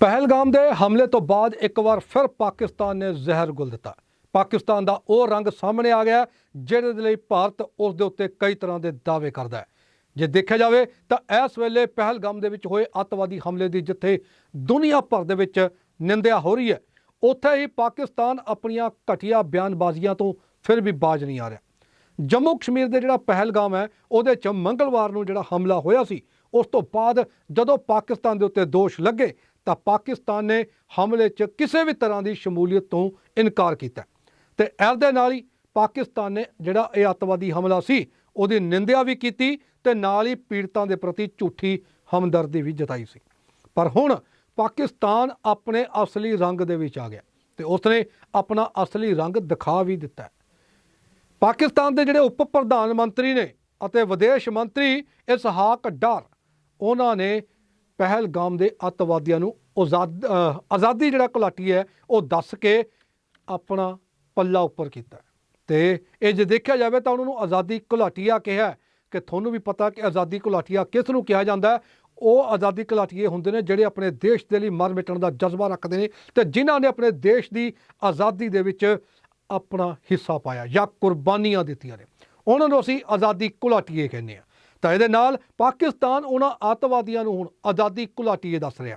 ਪਹਿਲਗਾਮ ਦੇ ਹਮਲੇ ਤੋਂ ਬਾਅਦ ਇੱਕ ਵਾਰ ਫਿਰ ਪਾਕਿਸਤਾਨ ਨੇ ਜ਼ਹਿਰ ਗੁਲ ਦਿੱਤਾ। ਪਾਕਿਸਤਾਨ ਦਾ ਉਹ ਰੰਗ ਸਾਹਮਣੇ ਆ ਗਿਆ, ਜਿਹਦੇ ਲਈ ਭਾਰਤ ਉਸ ਦੇ ਉੱਤੇ ਕਈ ਤਰ੍ਹਾਂ ਦੇ ਦਾਅਵੇ ਕਰਦਾ ਹੈ। ਜੇ ਦੇਖਿਆ ਜਾਵੇ ਤਾਂ ਇਸ ਵੇਲੇ ਪਹਿਲਗਾਮ ਦੇ ਵਿੱਚ ਹੋਏ ਅੱਤਵਾਦੀ ਹਮਲੇ ਦੀ ਜਿੱਥੇ ਦੁਨੀਆ ਭਰ ਦੇ ਵਿੱਚ ਨਿੰਦਿਆ ਹੋ ਰਹੀ ਹੈ, ਉੱਥੇ ਹੀ ਪਾਕਿਸਤਾਨ ਆਪਣੀਆਂ ਘਟੀਆ ਬਿਆਨਬਾਜ਼ੀਆਂ ਤੋਂ ਫਿਰ ਵੀ ਬਾਜ ਨਹੀਂ ਆ ਰਿਹਾ। ਜੰਮੂ ਕਸ਼ਮੀਰ ਦੇ ਜਿਹੜਾ ਪਹਿਲਗਾਮ ਹੈ, ਉਹਦੇ ਚ ਮੰਗਲਵਾਰ ਨੂੰ ਜਿਹੜਾ ਹਮਲਾ ਹੋਇਆ ਸੀ, ਉਸ ਤੋਂ ਬਾਅਦ ਜਦੋਂ ਪਾਕਿਸਤਾਨ ਦੇ ਉੱਤੇ ਦੋਸ਼ ਲੱਗੇ ਤਾਂ ਪਾਕਿਸਤਾਨ ਨੇ ਹਮਲੇ 'ਚ ਕਿਸੇ ਵੀ ਤਰ੍ਹਾਂ ਦੀ ਸ਼ਮੂਲੀਅਤ ਤੋਂ ਇਨਕਾਰ ਕੀਤਾ। ਤੇ ਇਸ ਦੇ ਨਾਲ ਹੀ ਪਾਕਿਸਤਾਨ ਨੇ ਜਿਹੜਾ ਇਹ ਅੱਤਵਾਦੀ ਹਮਲਾ ਸੀ, ਉਹਦੀ ਨਿੰਦਿਆ ਵੀ ਕੀਤੀ ਤੇ ਨਾਲ ਹੀ ਪੀੜਤਾਂ ਦੇ ਪ੍ਰਤੀ ਝੂਠੀ ਹਮਦਰਦੀ ਵੀ ਜਤਾਈ ਸੀ। ਪਰ ਹੁਣ ਪਾਕਿਸਤਾਨ ਆਪਣੇ ਅਸਲੀ ਰੰਗ ਦੇ ਵਿੱਚ ਆ ਗਿਆ ਤੇ ਉਸਨੇ ਆਪਣਾ ਅਸਲੀ ਰੰਗ ਦਿਖਾ ਵੀ ਦਿੱਤਾ। ਪਾਕਿਸਤਾਨ ਦੇ ਜਿਹੜੇ ਉਪ ਪ੍ਰਧਾਨ ਮੰਤਰੀ ਨੇ ਅਤੇ ਵਿਦੇਸ਼ ਮੰਤਰੀ ਇਸਹਾਕ ਡਾਰ, ਉਹਨਾਂ ਨੇ ਪਹਿਲਗਾਮ ਦੇ ਅੱਤਵਾਦੀਆਂ ਨੂੰ ਆਜ਼ਾਦ ਆਜ਼ਾਦੀ ਜਿਹੜਾ ਘੁਲਾਟੀ ਹੈ, ਉਹ ਦੱਸ ਕੇ ਆਪਣਾ ਪੱਲਾ ਉੱਪਰ ਕੀਤਾ। ਤੇ ਇਹ ਜੇ ਦੇਖਿਆ ਜਾਵੇ ਤਾਂ ਉਹਨਾਂ ਨੂੰ ਆਜ਼ਾਦੀ ਘੁਲਾਟੀਆ ਕਿਹਾ ਕਿ ਤੁਹਾਨੂੰ ਵੀ ਪਤਾ ਕਿ ਆਜ਼ਾਦੀ ਘੁਲਾਟੀਆ ਕਿਸ ਨੂੰ ਕਿਹਾ ਜਾਂਦਾ ਉਹ ਆਜ਼ਾਦੀ ਘੁਲਾਟੀਏ ਹੁੰਦੇ ਨੇ ਜਿਹੜੇ ਆਪਣੇ ਦੇਸ਼ ਦੇ ਲਈ ਮਰ ਮਿਟਣ ਦਾ ਜਜ਼ਬਾ ਰੱਖਦੇ ਨੇ ਤੇ ਜਿਨ੍ਹਾਂ ਨੇ ਆਪਣੇ ਦੇਸ਼ ਦੀ ਆਜ਼ਾਦੀ ਦੇ ਵਿੱਚ ਆਪਣਾ ਹਿੱਸਾ ਪਾਇਆ ਜਾਂ ਕੁਰਬਾਨੀਆਂ ਦਿੱਤੀਆਂ ਨੇ। ਉਹਨਾਂ ਨੂੰ ਅਸੀਂ ਆਜ਼ਾਦੀ ਘੁਲਾਟੀਏ ਕਹਿੰਦੇ ਆ ਤਾਂ ਇਹਦੇ ਨਾਲ ਪਾਕਿਸਤਾਨ ਉਹਨਾਂ ਅੱਤਵਾਦੀਆਂ ਨੂੰ ਹੁਣ ਆਜ਼ਾਦੀ ਘੁਲਾਟੀਏ ਦੱਸ ਰਿਹਾ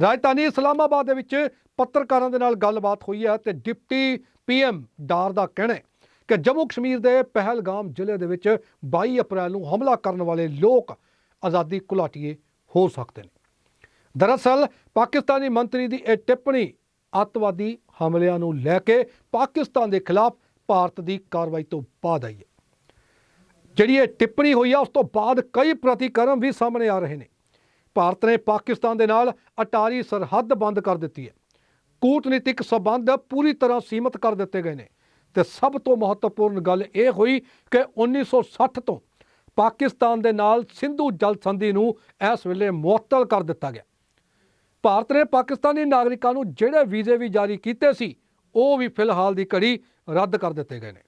ਰਾਜਧਾਨੀ ਇਸਲਾਮਾਬਾਦ ਦੇ ਵਿੱਚ ਪੱਤਰਕਾਰਾਂ ਦੇ ਨਾਲ ਗੱਲਬਾਤ ਹੋਈ ਹੈ ਤੇ ਡਿਪਟੀ ਪੀਐਮ ਡਾਰ ਦਾ ਕਹਿਣਾ ਹੈ ਕਿ ਜੰਮੂ ਕਸ਼ਮੀਰ ਦੇ ਪਹਿਲਗਾਮ ਜ਼ਿਲ੍ਹੇ ਦੇ ਵਿੱਚ 22 ਅਪ੍ਰੈਲ ਨੂੰ ਹਮਲਾ ਕਰਨ ਵਾਲੇ ਲੋਕ ਆਜ਼ਾਦੀ ਘੁਲਾਟੀਏ ਹੋ ਸਕਦੇ ਨੇ। ਦਰਅਸਲ ਪਾਕਿਸਤਾਨੀ ਮੰਤਰੀ ਦੀ ਇਹ ਟਿੱਪਣੀ ਅੱਤਵਾਦੀ ਹਮਲਿਆਂ ਨੂੰ ਲੈ ਕੇ ਪਾਕਿਸਤਾਨ ਦੇ ਖਿਲਾਫ ਭਾਰਤ ਦੀ ਕਾਰਵਾਈ ਤੋਂ ਬਾਅਦ ਆਈ ਹੈ। ਜਿਹੜੀ ਇਹ ਟਿੱਪਣੀ ਹੋਈ ਆ, ਉਸ ਤੋਂ ਬਾਅਦ ਕਈ ਪ੍ਰਤੀਕਰਮ ਵੀ ਸਾਹਮਣੇ ਆ ਰਹੇ ਨੇ। ਭਾਰਤ ਨੇ ਪਾਕਿਸਤਾਨ ਦੇ ਨਾਲ ਅਟਾਰੀ ਸਰਹੱਦ ਬੰਦ ਕਰ ਦਿੱਤੀ ਹੈ। ਕੂਟਨੀਤਿਕ ਸਬੰਧ ਪੂਰੀ ਤਰ੍ਹਾਂ ਸੀਮਤ ਕਰ ਦਿੱਤੇ ਗਏ ਨੇ। ਤੇ ਸਭ ਤੋਂ ਮਹੱਤਵਪੂਰਨ ਗੱਲ ਇਹ ਹੋਈ ਕਿ 1960 ਤੋਂ ਪਾਕਿਸਤਾਨ ਦੇ ਨਾਲ ਸਿੰਧੂ ਜਲ ਸੰਧੀ ਨੂੰ ਇਸ ਵੇਲੇ ਮੁਅੱਤਲ ਕਰ ਦਿੱਤਾ ਗਿਆ। ਭਾਰਤ ਨੇ ਪਾਕਿਸਤਾਨੀ ਨਾਗਰਿਕਾਂ ਨੂੰ ਜਿਹੜੇ ਵੀਜ਼ੇ ਵੀ ਜਾਰੀ ਕੀਤੇ ਸੀ, ਉਹ ਵੀ ਫਿਲਹਾਲ ਦੀ ਘੜੀ ਰੱਦ ਕਰ ਦਿੱਤੇ ਗਏ ਨੇ।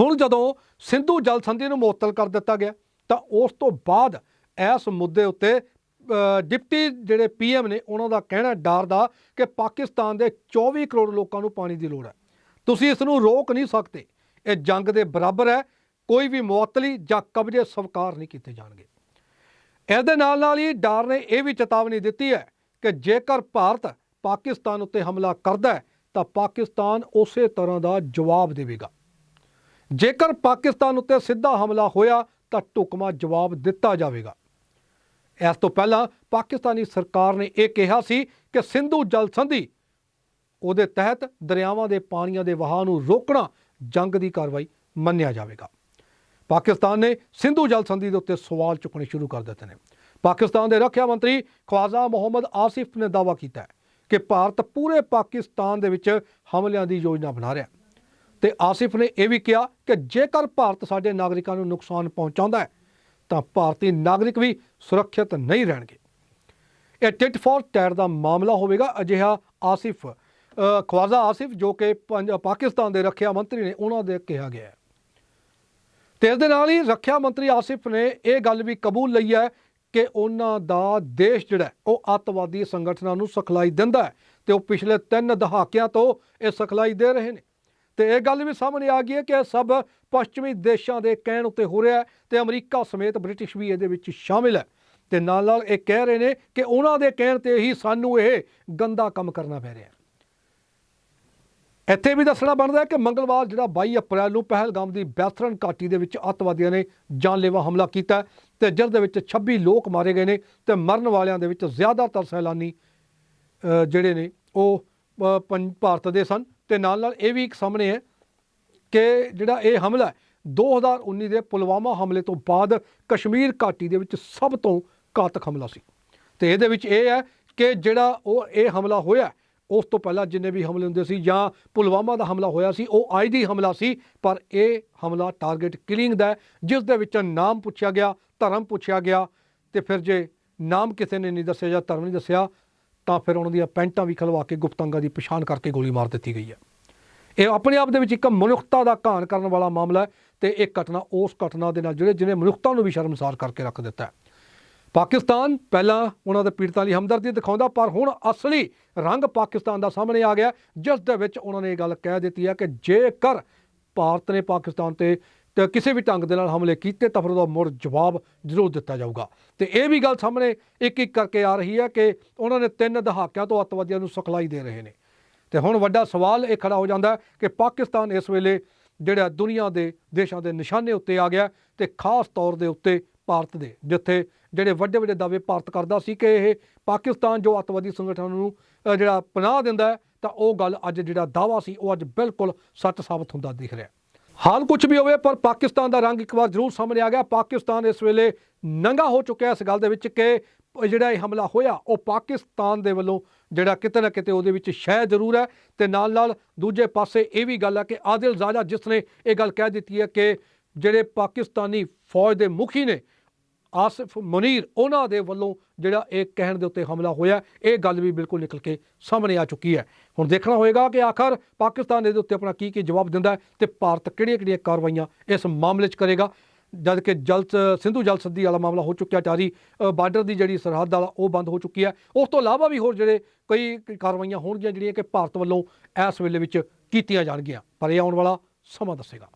ਹੁਣ ਜਦੋਂ ਸਿੰਧੂ ਜਲ ਸੰਧੀ ਨੂੰ ਮੁਅੱਤਲ ਕਰ ਦਿੱਤਾ ਗਿਆ, ਤਾਂ ਉਸ ਤੋਂ ਬਾਅਦ ਇਸ ਮੁੱਦੇ ਉੱਤੇ ਡਿਪਟੀ ਜਿਹੜੇ ਪੀਐਮ ਨੇ ਉਹਨਾਂ ਦਾ ਕਹਿਣਾ ਡਰ ਦਾ ਕਿ ਪਾਕਿਸਤਾਨ ਦੇ 24 ਕਰੋੜ ਲੋਕਾਂ ਨੂੰ ਪਾਣੀ ਦੀ ਲੋੜ ਹੈ। ਤੁਸੀਂ ਇਸ ਨੂੰ ਰੋਕ ਨਹੀਂ ਸਕਦੇ। ਇਹ ਜੰਗ ਦੇ ਬਰਾਬਰ ਹੈ। ਕੋਈ ਵੀ ਮੁਅੱਤਲੀ ਜਾਂ ਕਬਜ਼ੇ ਸਵਕਾਰ ਨਹੀਂ ਕੀਤੇ ਜਾਣਗੇ। ਇਸ ਦੇ ਨਾਲ ਨਾਲ ਹੀ ਡਾਰ ਨੇ ਇਹ ਵੀ ਚੇਤਾਵਨੀ ਦਿੱਤੀ ਹੈ ਕਿ ਜੇਕਰ ਭਾਰਤ ਪਾਕਿਸਤਾਨ ਉੱਤੇ ਹਮਲਾ ਕਰਦਾ ਹੈ, ਤਾਂ ਪਾਕਿਸਤਾਨ ਉਸੇ ਤਰ੍ਹਾਂ ਦਾ ਜਵਾਬ ਦੇਵੇਗਾ। ਜੇਕਰ ਪਾਕਿਸਤਾਨ ਉੱਤੇ ਸਿੱਧਾ ਹਮਲਾ ਹੋਇਆ, ਤਾਂ ਢੁਕਮਾ ਜਵਾਬ ਦਿੱਤਾ ਜਾਵੇਗਾ। ਇਸ ਤੋਂ ਪਹਿਲਾਂ ਪਾਕਿਸਤਾਨੀ ਸਰਕਾਰ ਨੇ ਇਹ ਕਿਹਾ ਸੀ ਕਿ ਸਿੰਧੂ ਜਲ ਸੰਧੀ ਉਹਦੇ ਤਹਿਤ ਦਰਿਆਵਾਂ ਦੇ ਪਾਣੀਆਂ ਦੇ ਵਹਾਅ ਨੂੰ ਰੋਕਣਾ ਜੰਗ ਦੀ ਕਾਰਵਾਈ ਮੰਨਿਆ ਜਾਵੇਗਾ। ਪਾਕਿਸਤਾਨ ਨੇ ਸਿੰਧੂ ਜਲ ਸੰਧੀ ਦੇ ਉੱਤੇ ਸਵਾਲ ਚੁੱਕਣੇ ਸ਼ੁਰੂ ਕਰ ਦਿੱਤੇ ਨੇ। ਪਾਕਿਸਤਾਨ ਦੇ ਰੱਖਿਆ ਮੰਤਰੀ ਖਵਾਜਾ ਮੁਹੰਮਦ ਆਸਿਫ ਨੇ ਦਾਅਵਾ ਕੀਤਾ ਹੈ ਕਿ ਭਾਰਤ ਪੂਰੇ ਪਾਕਿਸਤਾਨ ਦੇ ਵਿੱਚ ਹਮਲਿਆਂ ਦੀ ਯੋਜਨਾ ਬਣਾ ਰਿਹਾ ਹੈ। ਤੇ ਆਸਿਫ ਨੇ ਇਹ ਵੀ ਕਿਹਾ ਕਿ ਜੇਕਰ ਭਾਰਤ ਸਾਡੇ ਨਾਗਰਿਕਾਂ ਨੂੰ ਨੁਕਸਾਨ ਪਹੁੰਚਾਉਂਦਾ ਹੈ ਤਾਂ ਭਾਰਤੀ ਨਾਗਰਿਕ ਵੀ ਸੁਰੱਖਿਅਤ ਨਹੀਂ ਰਹਿਣਗੇ। ਇਹ ਟਿਟ ਫੋਰ ਟੈਰ ਦਾ ਮਾਮਲਾ ਹੋਵੇਗਾ। ਅਜਿਹਾ ਆਸਿਫ ਅ, ਖਵਾਜਾ ਆਸਿਫ ਜੋ ਕਿ ਪੰਜ- ਪਾਕਿਸਤਾਨ ਦੇ ਰੱਖਿਆ ਮੰਤਰੀ ਨੇ ਉਹਨਾਂ ਦੇ ਕਿਹਾ ਗਿਆ ਹੈ। ਤੇ ਇਸ ਦੇ ਨਾਲ ਹੀ ਰੱਖਿਆ ਮੰਤਰੀ ਆਸਿਫ ਨੇ ਇਹ ਗੱਲ ਵੀ ਕਬੂਲ ਲਈ ਹੈ ਕਿ ਉਹਨਾਂ ਦਾ ਦੇਸ਼ ਜਿਹੜਾ ਉਹ ਅੱਤਵਾਦੀ ਸੰਗਠਨਾਂ ਨੂੰ ਸਿਖਲਾਈ ਦਿੰਦਾ ਹੈ ਤੇ ਉਹ ਪਿਛਲੇ 3 ਦਹਾਕਿਆਂ ਤੋਂ ਇਹ ਸਿਖਲਾਈ ਦੇ ਰਹੇ ਨੇ। ਤੇ ਇਹ ਗੱਲ ਵੀ ਸਾਹਮਣੇ ਆ ਗਈ ਹੈ ਕਿ ਇਹ ਸਭ ਪੱਛਮੀ ਦੇਸ਼ਾਂ ਦੇ ਕਹਿਣ ਉੱਤੇ ਹੋ ਰਿਹਾ ਹੈ ਤੇ ਅਮਰੀਕਾ ਸਮੇਤ ਬ੍ਰਿਟਿਸ਼ ਵੀ ਇਹਦੇ ਵਿੱਚ ਸ਼ਾਮਿਲ ਹੈ। ਤੇ ਨਾਲ ਨਾਲ ਇਹ ਕਹਿ ਰਹੇ ਨੇ ਕਿ ਉਹਨਾਂ ਦੇ ਕਹਿਣ ਤੇ ਹੀ ਸਾਨੂੰ ਇਹ ਗੰਦਾ ਕੰਮ ਕਰਨਾ ਪੈ ਰਿਹਾ ਹੈ। ਇੱਥੇ ਵੀ ਦੱਸਣਾ ਬਣਦਾ ਕਿ ਮੰਗਲਵਾਰ ਜਿਹੜਾ 22 ਅਪ੍ਰੈਲ ਨੂੰ ਪਹਿਲਗਾਮ ਦੀ ਬੈਥਰਨ ਘਾਟੀ ਦੇ ਵਿੱਚ ਅੱਤਵਾਦੀਆਂ ਨੇ ਜਾਨਲੇਵਾ ਹਮਲਾ ਕੀਤਾ ਹੈ ਤੇ ਜਿਸ ਦੇ ਵਿੱਚ 26 ਲੋਕ ਮਾਰੇ ਗਏ ਨੇ ਤੇ ਮਰਨ ਵਾਲਿਆਂ ਦੇ ਵਿੱਚ ਜ਼ਿਆਦਾਤਰ ਸੈਲਾਨੀ ਜਿਹੜੇ ਨੇ ਉਹ ਪੰ- ਭਾਰਤ ਦੇ ਸਨ। ਤੇ ਨਾਲ ਨਾਲ ਇਹ ਵੀ ਇੱਕ ਸਾਹਮਣੇ ਹੈ ਕਿ ਜਿਹੜਾ ਇਹ ਹਮਲਾ ਹੈ, 2019 ਦੇ ਪੁਲਵਾਮਾ ਹਮਲੇ ਤੋਂ ਬਾਅਦ ਕਸ਼ਮੀਰ ਘਾਟੀ ਦੇ ਵਿੱਚ ਸਭ ਤੋਂ ਘਾਤਕ ਹਮਲਾ ਸੀ। ਤੇ ਇਹਦੇ ਵਿੱਚ ਇਹ ਹੈ ਕਿ ਜਿਹੜਾ ਉਹ ਇਹ ਹਮਲਾ ਹੋਇਆ ਉਸ ਤੋਂ ਪਹਿਲਾਂ ਜਿੰਨੇ ਵੀ ਹਮਲੇ ਹੁੰਦੇ ਸੀ ਜਾਂ ਪੁਲਵਾਮਾ ਦਾ ਹਮਲਾ ਹੋਇਆ ਸੀ ਉਹ ਆਈਡੀ ਹਮਲਾ ਸੀ ਪਰ ਇਹ ਹਮਲਾ ਟਾਰਗੇਟ ਕਿਲਿੰਗ ਦਾ ਜਿਸ ਦੇ ਵਿੱਚ ਨਾਮ ਪੁੱਛਿਆ ਗਿਆ ਧਰਮ ਪੁੱਛਿਆ ਗਿਆ ਤੇ ਫਿਰ ਜੇ ਨਾਮ ਕਿਸੇ ਨੇ ਨਹੀਂ ਦੱਸਿਆ ਜਾਂ ਧਰਮ ਨਹੀਂ ਦੱਸਿਆ ਤਾਂ ਫਿਰ ਉਹਨਾਂ ਦੀਆਂ ਪੈਂਟਾਂ ਵੀ ਖਲਵਾ ਕੇ ਗੁਪਤੰਗਾਂ ਦੀ ਪਛਾਣ ਕਰਕੇ ਗੋਲੀ ਮਾਰ ਦਿੱਤੀ ਗਈ ਹੈ। ਇਹ ਆਪਣੇ ਆਪ ਦੇ ਵਿੱਚ ਇੱਕ ਮਨੁੱਖਤਾ ਦਾ ਘਾਣ ਕਰਨ ਵਾਲਾ ਮਾਮਲਾ ਹੈ ਤੇ ਇਹ ਘਟਨਾ ਉਸ ਘਟਨਾ ਦੇ ਨਾਲ ਜਿਹੜੇ ਜਿਹਨੇ ਮਨੁੱਖਤਾ ਨੂੰ ਵੀ ਸ਼ਰਮਸਾਰ ਕਰਕੇ ਰੱਖ ਦਿੱਤਾ ਹੈ। ਪਾਕਿਸਤਾਨ ਪਹਿਲਾਂ ਉਹਨਾਂ ਦੇ ਪੀੜਤਾਂ ਲਈ ਹਮਦਰਦੀ ਦਿਖਾਉਂਦਾ, ਪਰ ਹੁਣ ਅਸਲੀ ਰੰਗ ਪਾਕਿਸਤਾਨ ਦਾ ਸਾਹਮਣੇ ਆ ਗਿਆ ਜਿਸ ਦੇ ਵਿੱਚ ਉਹਨਾਂ ਨੇ ਇਹ ਗੱਲ ਕਹਿ ਦਿੱਤੀ ਹੈ ਕਿ ਜੇਕਰ ਭਾਰਤ ਨੇ ਪਾਕਿਸਤਾਨ ਤੇ ਤੇ ਕਿਸੇ ਵੀ ਢੰਗ ਦੇ ਨਾਲ ਹਮਲੇ ਕੀਤੇ ਤਾਂ ਫਿਰ ਉਹਦਾ ਮੁੜ ਜਵਾਬ ਜ਼ਰੂਰ ਦਿੱਤਾ ਜਾਊਗਾ। ਤੇ ਇਹ ਵੀ ਗੱਲ ਸਾਹਮਣੇ ਇੱਕ ਇੱਕ ਕਰਕੇ ਆ ਰਹੀ ਹੈ ਕਿ ਉਹਨਾਂ ਨੇ ਤਿੰਨ ਦਹਾਕਿਆਂ ਤੋਂ ਅੱਤਵਾਦੀਆਂ ਨੂੰ ਸਿਖਲਾਈ ਦੇ ਰਹੇ ਨੇ। ਤੇ ਹੁਣ ਵੱਡਾ ਸਵਾਲ ਇਹ ਖੜਾ ਹੋ ਜਾਂਦਾ ਕਿ ਪਾਕਿਸਤਾਨ ਇਸ ਵੇਲੇ ਜਿਹੜਾ ਦੁਨੀਆ ਦੇ ਦੇਸ਼ਾਂ ਦੇ ਨਿਸ਼ਾਨੇ ਉੱਤੇ ਆ ਗਿਆ ਤੇ ਖਾਸ ਤੌਰ ਦੇ ਉੱਤੇ ਭਾਰਤ ਦੇ, ਜਿੱਥੇ ਜਿਹੜੇ ਵੱਡੇ ਵੱਡੇ ਦਾਅਵੇ ਭਾਰਤ ਕਰਦਾ ਸੀ ਕਿ ਇਹ ਪਾਕਿਸਤਾਨ ਜੋ ਅੱਤਵਾਦੀ ਸੰਗਠਨ ਨੂੰ ਜਿਹੜਾ ਪਨਾਹ ਦਿੰਦਾ ਤਾਂ ਉਹ ਗੱਲ ਅੱਜ ਜਿਹੜਾ ਦਾਵਾ ਸੀ ਉਹ ਅੱਜ ਬਿਲਕੁਲ ਸੱਚ ਸਾਬਤ ਹੁੰਦਾ ਦਿਖ ਰਿਹਾ ਹਾਲ ਕੁਝ ਵੀ ਹੋਵੇ, ਪਰ ਪਾਕਿਸਤਾਨ ਦਾ ਰੰਗ ਇੱਕ ਵਾਰ ਜ਼ਰੂਰ ਸਾਹਮਣੇ ਆ ਗਿਆ। ਪਾਕਿਸਤਾਨ ਇਸ ਵੇਲੇ ਨੰਗਾ ਹੋ ਚੁੱਕਿਆ ਇਸ ਗੱਲ ਦੇ ਵਿੱਚ ਕਿ ਜਿਹੜਾ ਇਹ ਹਮਲਾ ਹੋਇਆ, ਉਹ ਪਾਕਿਸਤਾਨ ਦੇ ਵੱਲੋਂ ਜਿਹੜਾ ਕਿਤੇ ਨਾ ਕਿਤੇ ਉਹਦੇ ਵਿੱਚ ਸ਼ੈ ਜ਼ਰੂਰ ਹੈ। ਤੇ ਨਾਲ ਨਾਲ ਦੂਜੇ ਪਾਸੇ ਇਹ ਵੀ ਗੱਲ ਹੈ ਕਿ ਆਦਿਲ ਜ਼ਾਦਾ ਜਿਸ ਨੇ ਇਹ ਗੱਲ ਕਹਿ ਦਿੱਤੀ ਹੈ ਕਿ ਜਿਹੜੇ ਪਾਕਿਸਤਾਨੀ ਫੌਜ ਦੇ ਮੁਖੀ ਨੇ ਆਸਿਫ ਮੁਨੀਰ ਉਹਨਾਂ ਦੇ ਵੱਲੋਂ ਜਿਹੜਾ ਇਹ ਕਹਿਣ ਦੇ ਉੱਤੇ ਹਮਲਾ ਹੋਇਆ ਇਹ ਗੱਲ ਵੀ ਬਿਲਕੁਲ ਨਿਕਲ ਕੇ ਸਾਹਮਣੇ ਆ ਚੁੱਕੀ ਹੈ। ਹੁਣ ਦੇਖਣਾ ਹੋਏਗਾ ਕਿ ਆਖਰ ਪਾਕਿਸਤਾਨ ਇਹਦੇ ਉੱਤੇ ਆਪਣਾ ਕੀ ਕੀ ਜਵਾਬ ਦਿੰਦਾ ਹੈ ਤੇ ਭਾਰਤ ਕਿਹੜੀਆਂ ਕਿਹੜੀਆਂ ਕਾਰਵਾਈਆਂ ਇਸ ਮਾਮਲੇ 'ਚ ਕਰੇਗਾ। ਜਦ ਕਿ ਜਲ ਸਿੰਧੂ ਜਲ ਸੱਦੀ ਵਾਲਾ ਮਾਮਲਾ ਹੋ ਚੁੱਕਿਆ ਜਾਰੀ ਅ, ਬਾਰਡਰ ਦੀ ਜਿਹੜੀ ਸਰਹੱਦ ਵਾਲਾ ਉਹ ਬੰਦ ਹੋ ਚੁੱਕੀ ਹੈ। ਉਸ ਤੋਂ ਇਲਾਵਾ ਵੀ ਹੋਰ ਜਿਹੜੇ ਕਈ ਕਾਰਵਾਈਆਂ ਹੋਣਗੀਆਂ ਜਿਹੜੀਆਂ ਕਿ ਭਾਰਤ ਵੱਲੋਂ ਇਸ ਵੇਲੇ ਵਿੱਚ ਕੀਤੀਆਂ ਜਾਣਗੀਆਂ। ਪਰ ਇਹ ਆਉਣ ਵਾਲਾ ਸਮਾਂ ਦੱਸੇਗਾ।